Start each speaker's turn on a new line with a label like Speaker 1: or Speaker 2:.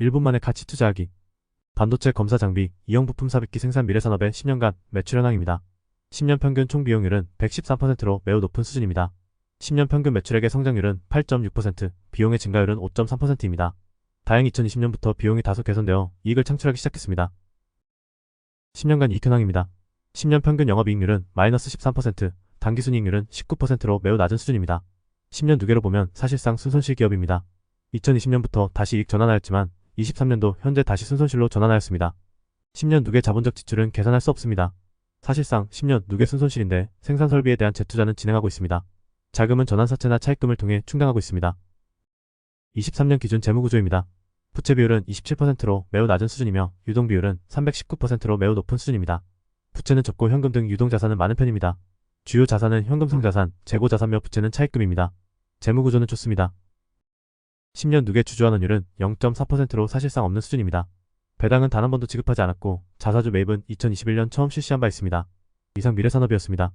Speaker 1: 1분 만에 가치 투자하기. 반도체 검사 장비, 이용 부품 삽입기 생산 미래 산업의 10년간 매출 현황입니다. 10년 평균 총 비용률은 113%로 매우 높은 수준입니다. 10년 평균 매출액의 성장률은 8.6%, 비용의 증가율은 5.3%입니다. 다행히 2020년부터 비용이 다소 개선되어 이익을 창출하기 시작했습니다. 10년간 이익 현황입니다. 10년 평균 영업이익률은 마이너스 13%, 당기순이익률은 19%로 매우 낮은 수준입니다. 10년 누계로 보면 사실상 순손실 기업입니다. 2020년부터 다시 이익 전환하였지만 23년도 현재 다시 순손실로 전환하였습니다. 10년 누계 자본적 지출은 계산할 수 없습니다. 사실상 10년 누계 순손실인데 생산 설비에 대한 재투자는 진행하고 있습니다. 자금은 전환사채나 차입금을 통해 충당하고 있습니다. 23년 기준 재무구조입니다. 부채 비율은 27%로 매우 낮은 수준이며 유동 비율은 319%로 매우 높은 수준입니다. 부채는 적고 현금 등 유동 자산은 많은 편입니다. 주요 자산은 현금성 자산, 재고 자산며 부채는 차입금입니다. 재무구조는 좋습니다. 10년 누계 주주환원율은 0.4%로 사실상 없는 수준입니다. 배당은 단 한 번도 지급하지 않았고 자사주 매입은 2021년 처음 실시한 바 있습니다. 이상 미래산업이었습니다.